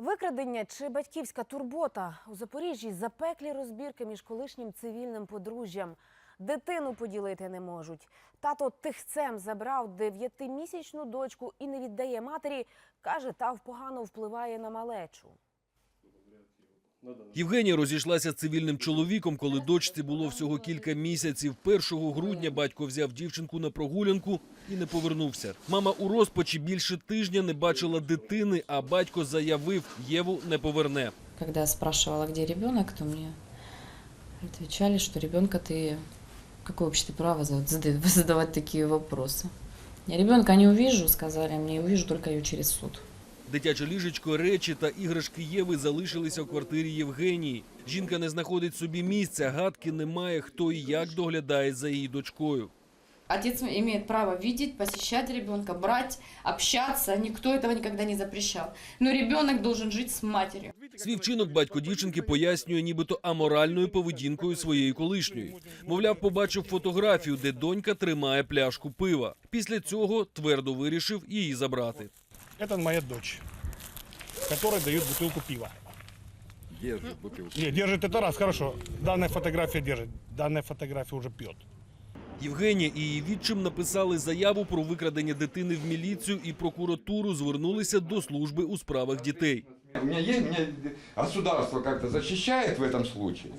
Викрадення чи батьківська турбота у Запоріжжі запеклі розбірки між колишнім цивільним подружжям. Дитину поділити не можуть. Тато тихцем забрав дев'ятимісячну дочку і не віддає матері. каже, та погано впливає на малечу. Євгенія розійшлася з цивільним чоловіком, коли дочці було всього кілька місяців. 1 грудня батько взяв дівчинку на прогулянку і не повернувся. Мама у розпачі більше тижня не бачила дитини, а батько заявив, Єву не поверне. Когда я спрашивала, где ребенок, то мне отвечали, что ребенка ты... Какое вообще ты право за- зада- задавать такие вопросы? Я ребенка не увижу, сказали мне, увижу только ее через суд. Дитяче ліжечко, речі та іграшки Єви залишилися у квартирі Євгенії. Жінка не знаходить собі місця, гадки немає, хто і як доглядає за її дочкою. Отец имеет право видеть, посещать ребенка, брать, общаться. Никто этого никогда не запрещал. Но ребенок должен жить с матерью. Свій вчинок батько дівчинки пояснює нібито аморальною поведінкою своєї колишньої. Мовляв, побачив фотографію, де донька тримає пляшку пива. Після цього твердо вирішив її забрати. Это моя дочь, которой дают бутылку пива. Держит бутылку. Не, держит это раз, хорошо. Данная фотография держит. Данная фотография уже пьет. Євгенія і її відчим написали заяву про викрадення дитини в міліцію і прокуратуру звернулися до служби у справах дітей. У меня есть, меня государство как-то защищает в этом случае?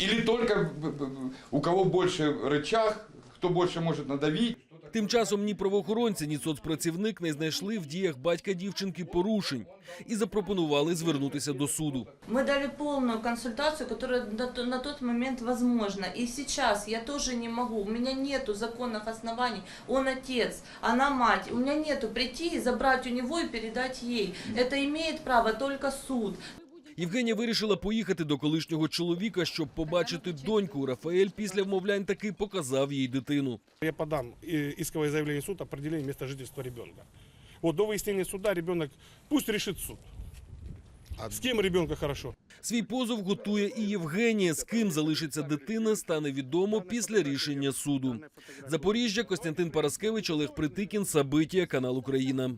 Или только б- б- б- у кого больше рычаг, кто больше может надавить? Тим часом ні правоохоронці, ні соцпрацівник не знайшли в діях батька дівчинки порушень і запропонували звернутися до суду. Мы дали полную консультацию, которая на, то- на тот момент возможна. И сейчас я тоже не могу. У меня нету законных оснований. Он отец, она мать. У меня нету прийти и забрать у него и передать ей. Это имеет право только суд. Євгенія вирішила поїхати до колишнього чоловіка, щоб побачити доньку. Рафаель після вмовлянь таки показав їй дитину. Я подам исковое заявление в суд определение места жительства ребенка. Вот до выяснения суда ребенок пусть решит суд. С кем ребенка хорошо? Свій позов готує і Євгенія. З ким залишиться дитина, стане відомо після рішення суду. Запоріжжя, Костянтин Параскевич, Олег Притикін, Сабитія, канал Україна.